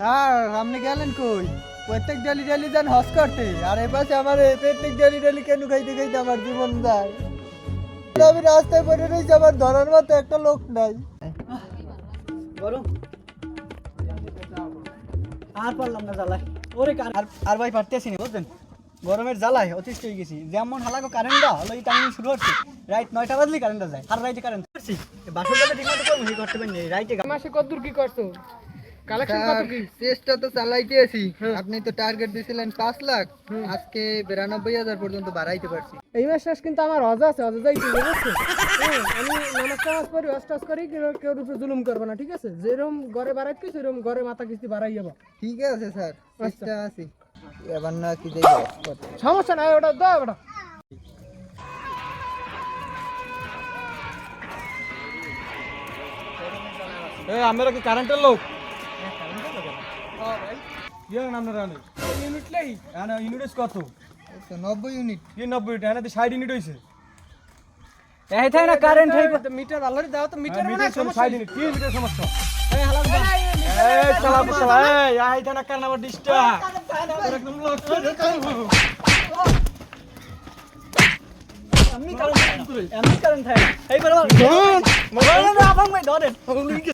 Sir আপনি গেলেন কই? প্রত্যেক ডেলি ডেলি যান হজ করতে। আর এ পাশে আমার প্রত্যেক ডেলি ডেলি কেন খাইতে খাইতে আমার জীবন যায়? আমি রাস্তায় পড়ে রয়েছি আমার ধরার মতো একটা লোক নাই। আর পারলাম না জ্বালায়। ওরে আর আর ভাই পারতেছি না বুঝলেন গরমের জ্বালায় অতিষ্ঠ হয়ে গেছি। যেমন হালাকো কারেন্টটা হলো এই টাইমিং শুরু হচ্ছে। রাইট নয়টা বাজলে কারেন্টটা যায়। আর রাইটে কারেন্ট করছি। বাসর যাতে ঠিক মতো করব করতে পারি না। রাইটে মাসে কতদূর কি করছ? কালেকশন কত কি? চেষ্টা তো চালাইতে আছি আপনি তো টার্গেট দিছিলেন পাঁচ লাখ। আজকে বিরানব্বই হাজার পর্যন্ত বাড়াইতে পারছি। এই মাস শেষ কিন্তু আমার হজ আছে হজে যাইতে বুঝছ হ্যাঁ, আমি নামাজ টামাজ পড়ি হজ করি কেউ উপরে জুলুম করব না ঠিক আছে? যেরকম ঘরে বাড়াইতে সেরকম ঘরে মাথা কিস্তি বাড়াই যাব। ঠিক আছে স্যার। চেষ্টা আছি। এবার না কি দেখব? সমস্যা নাই ওটা দাও ওটা। এ আমরা কি কারেন্টের লোক? ইয়ে নাম না রানি ইউনিট লাই এখানে ইউনিট কত নব্বই ইউনিট কি নব্বই এখানে তো ষাট ইউনিট হয়েছে এই তাই না কারেন্ট হয়ে মিটার আল্লাহর দাও তো মিটার মানে সমস্যা ষাট ইউনিট কি মিটার সমস্যা এই হালাক এই চালা চালা এই আই থানা কার নাম্বার ডিস্টার্ব একদম লোক আমি কারেন্ট আমি কারেন্ট থাকে এই বরাবর আপন ভাই ধরেন